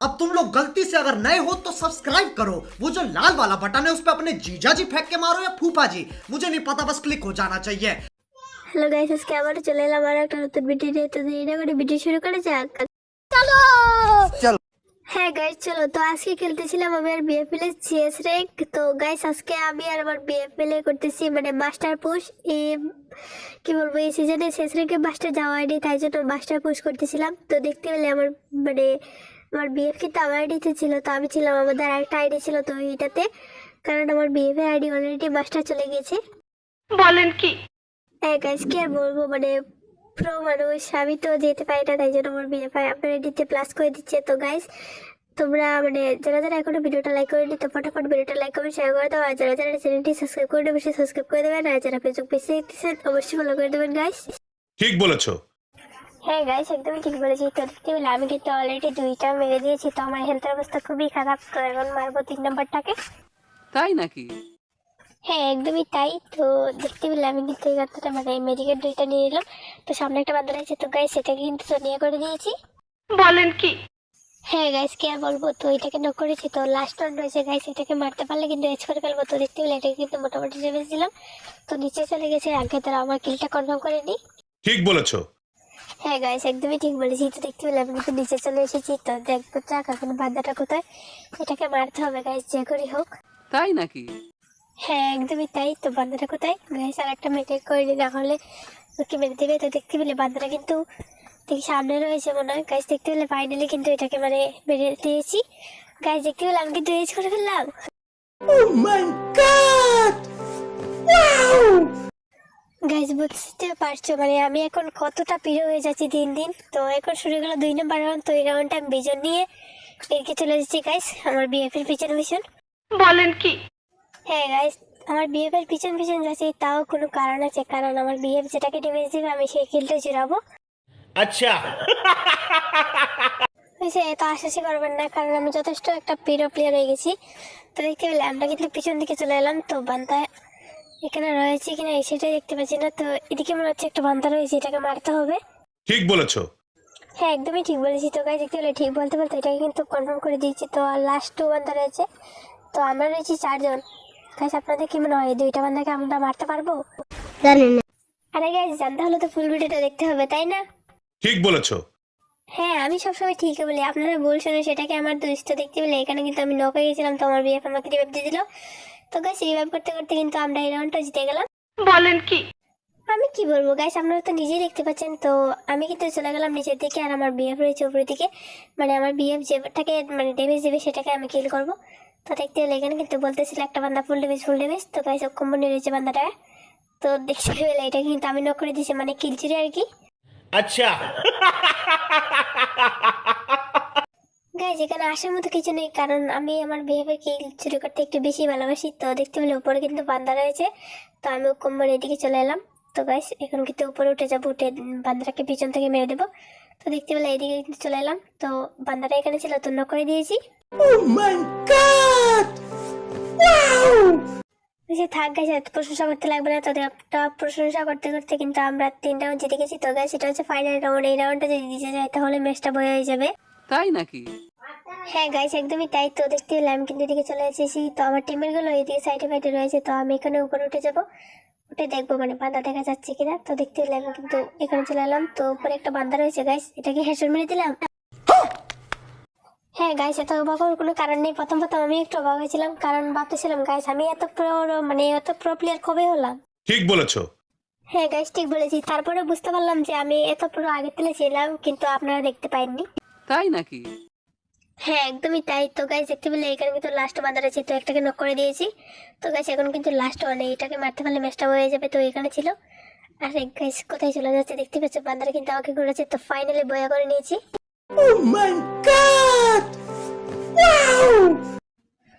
अब तुम लोग गलती से अगर नए हो तो सब्सक्राइब करो वो जो लाल वाला बटन है उस पर अपने जीजा जी फेंक के मारो या फूफा जी मुझे नहीं पता बस क्लिक हो जाना चाहिए হ্যালো গাইস আজকে আবার চলে এলাম আর একটা নতুন ভিডিও নিয়ে তো দেরি না করে ভিডিও শুরু করে যাক চলো। হ্যাঁ গাইস চলো তো আজকে খেলতেছিলাম আমি আর বিএফএল এর সিএস র্যাঙ্ক তো গাইস আজকে আমি আর আমার বিএফএল এ করতেছি মানে মাস্টার পুশ এই কি বলবো এই সিজনে শেষ র্যাঙ্কে মাস্টার যাওয়া হয়নি তাই জন্য মাস্টার পুশ করতেছিলাম তো দেখতে পেলে আমার মানে আমার বিএফ কিন্তু আমার আইডিতে ছিল তো আমি ছিলাম আমাদের আরেকটা আইডি ছিল তো এইটাতে কারণ আমার বিএফ এর আইডি অলরেডি মাস্টার চলে গেছে। বলেন কি? হ্যাঁ গাইস কি আর বলব মানে প্রো মানুষ আমি তো যেতে পারি না তাই জন্য আমার বিয়ে পাই আপনারা দিতে প্লাস করে দিচ্ছে। তো গাইস তোমরা মানে যারা যারা এখনও ভিডিওটা লাইক করে নি তো ফটাফট ভিডিওটা লাইক করে শেয়ার করে দাও। আর যারা যারা চ্যানেলটি সাবস্ক্রাইব করে দেবে সাবস্ক্রাইব করে দেবেন। আর যারা ফেসবুক পেজে দেখতেছেন অবশ্যই ফলো করে দেবেন গাইস ঠিক বলেছ। হ্যাঁ গাইস একদমই ঠিক বলেছি তো দেখতে পেলে আমি কিন্তু অলরেডি দুইটা মেরে দিয়েছি তো আমার হেলথের অবস্থা খুবই খারাপ। তো এখন মারবো তিন নম্বরটাকে। তাই নাকি? হ্যাঁ একদমই তাই। তো দেখতে পেলে আমি কিন্তু এই গাছটা মানে মেডিকেল দুইটা নিয়ে নিলাম। তো সামনে একটা বান্দর আছে তো গাইস সেটাকে কিন্তু তো নিয়ে করে দিয়েছি। বলেন কি? হ্যাঁ গাইস কি আর বলব? তো এটাকে নক করেছি তো লাস্ট রাউন্ড রয়েছে গাইস এটাকে মারতে পারলে কিন্তু এজ করে ফেলব তো দেখতে পেলে এটাকে কিন্তু মোটামুটি ড্যামেজ দিলাম। তো নিচে চলে গেছে আগে তারা আমার কিলটা কনফার্ম করে নি ঠিক বলেছ। হ্যাঁ গাইস একদমই ঠিক বলেছি তো দেখতে পেলে আমি কিন্তু নিচে চলে এসেছি। তো দেখব চাক এখন বান্দাটা কোথায়? এটাকে মারতে হবে গাইস যে করেই হোক। তাই নাকি? হ্যাঁ একদমই তাই। তো বান্দাটা কোথায়? গাইস আর একটা মেটেক করে না হলে ওকে মেরে দেবে। তো দেখতে পেলে বান্দাটা কিন্তু দেখি সামনে রয়েছে মনে হয়। গাইস দেখতে পেলে ফাইনালি কিন্তু এটাকে মানে মেরে দিয়েছি। গাইস দেখতে পেলে আমি কিন্তু এজ করে ফেললাম। গাইজ বুঝতে পারছ মানে আমি এখন কতটা পিড়ে হয়ে যাচ্ছি দিন দিন। তো এখন শুরু গেলো দুই নম্বর রাউন্ড তো এই রাউন্ডটা আমি বিজন নিয়ে এদিকে চলে যাচ্ছি গাইজ আমার বিএফ এর পিছন পিছন। বলেন কি? হ্যাঁ গাইজ আমার বিএফ এর পিছন পিছন যাচ্ছি তাও কোনো কারণ আছে কারণ আমার বিএফ যেটাকে ড্যামেজ দিবে আমি সেই কিলটা জুড়াবো। আচ্ছা। হয়েছে এত আশাসি করবেন না কারণ আমি যথেষ্ট একটা প্রিয় প্লেয়ার হয়ে গেছি। তো দেখতে পেলে আমরা কিন্তু পিছন দিকে চলে এলাম তো বান্তা এখানে রয়েছে কিনা সেটাই দেখতে পাচ্ছি না। তো এদিকে মনে হচ্ছে একটা বান্তা রয়েছে এটাকে মারতে হবে। ঠিক বলেছ। হ্যাঁ একদমই ঠিক বলেছি। তো গাইজ দেখতে পেলে ঠিক বলতে বলতে এটাকে কিন্তু কনফার্ম করে দিয়েছি। তো আর লাস্ট টু বান্ধা রয়েছে। তো আমরা রয়েছি চারজন। গাইজ আপনাদের কি মনে হয় এই দুইটা বান্ধাকে আমরা মারতে পারব? জানি না। আরে গাইজ জানতে হলে তো ফুল ভিডিওটা দেখতে হবে তাই না? ঠিক বলেছ। হ্যাঁ আমি সবসময় ঠিকই বলি। আপনারা ভুল শুনে সেটাকে আমার দুষ্ট দেখতে পেলে এখানে কিন্তু আমি নক হয়ে গেছিলাম তো আমার বিয়ে আমাকে রিভাইভ দিয়ে দিল। তো গাইস রিভাইভ করতে করতে কিন্তু আমরা এই রাউন্ডটা জিতে গেলাম। বলেন কি? আমি কি বলব গাইস আপনারা তো নিজেই দেখতে পাচ্ছেন তো আমি কিন্তু চলে গেলাম নিচের দিকে আর আমার বিএফ রয়েছে উপরের দিকে। মানে আমার বিএফ যেটাকে মানে ড্যামেজ দেবে সেটাকে আমি কিল করব। তো দেখতে হলে এখানে কিন্তু বলতেছিল একটা বান্দা ফুল ডেমেজ ফুল ডেমেজ তো গাইস অক্ষম নিয়ে রয়েছে বান্দাটা। তো দেখতে পেলে এটা কিন্তু আমি নক করে দিয়েছি মানে কিলছিরি আর কি। আচ্ছা। গাইজ এখানে আসার মতো কিছু নেই কারণ আমি আমার বিহেভিয়ার কিল চুরি করতে একটু বেশি ভালোবাসি। তো দেখতে পেলে উপরে কিন্তু বান্দা রয়েছে। তো আমি কোম্পানির এদিকে চলে এলাম। তো গাইস এখন কিন্তু উপরে উঠে যাব উঠে বান্দাটাকে পিছন থেকে মেরে দেবো। তো দেখতে পেলে এদিকে কিন্তু চলে এলাম। তো বান্দাটা এখানে ছিল তো করে দিয়েছি। বেশি থাক গেছে এত প্রশংসা করতে লাগবে না। তো একটা প্রশংসা করতে করতে কিন্তু আমরা তিন রাউন্ড জিতে গেছি। তো গাইস এটা হচ্ছে ফাইনাল রাউন্ড এই রাউন্ডটা যদি জিতে যায় তাহলে ম্যাচটা বয়ে হয়ে যাবে। তাই নাকি? হ্যাঁ গাইস একদমই তাই। তো দেখতে পেলে আমি কিন্তু এদিকে চলে এসেছি। তো আমার টিমেরগুলো এদিকে সাইডে ফাইডে রয়েছে। তো আমি এখানে উপরে উঠে যাব। উঠে দেখব মানে বান্দা দেখা যাচ্ছে কিনা। তো দেখতে পেলে আমি কিন্তু এখানে চলে এলাম। তো উপরে একটা বান্দা রয়েছে গাইস এটাকে হেসর মেরে দিলাম। হ্যাঁ গাইস এত অবাক হওয়ার কোনো কারণ নেই। প্রথম প্রথম আমি একটু অবাক হয়েছিলাম। কারণ ভাবতেছিলাম গাইস আমি এত প্রো মানে এত প্রো প্লেয়ার কবে হলাম? ঠিক বলেছ। হ্যাঁ গাইস ঠিক বলেছি। তারপরে বুঝতে পারলাম যে আমি এত পুরো আগে থেকে ছিলাম কিন্তু আপনারা দেখতে পাইননি। তাই নাকি? হ্যাঁ একদমই তাই। তো গাইজ দেখতে পেলে এখানে কিন্তু লাস্ট বাঁধা রয়েছে তো একটাকে নক করে দিয়েছি। তো গাইজ এখন কিন্তু লাস্ট ওয়ানে এটাকে মারতে পারলে ম্যাচটা হয়ে যাবে। তো এখানে ছিল। আর গাইজ কোথায় চলে যাচ্ছে? দেখতে পাচ্ছ বান্দারা কিন্তু আমাকে ঘুরেছে। তো ফাইনালি বয়া করে নিয়েছি।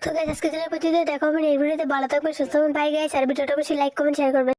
তো গাইজ আজকে দিনের প্রতিদিন দেখা হবে এই ভিডিওতে ভালো থাকবেন সুস্থ হবেন বাই গাইজ আর ভিডিওটা অবশ্যই লাইক কমেন্ট শেয়ার করবেন।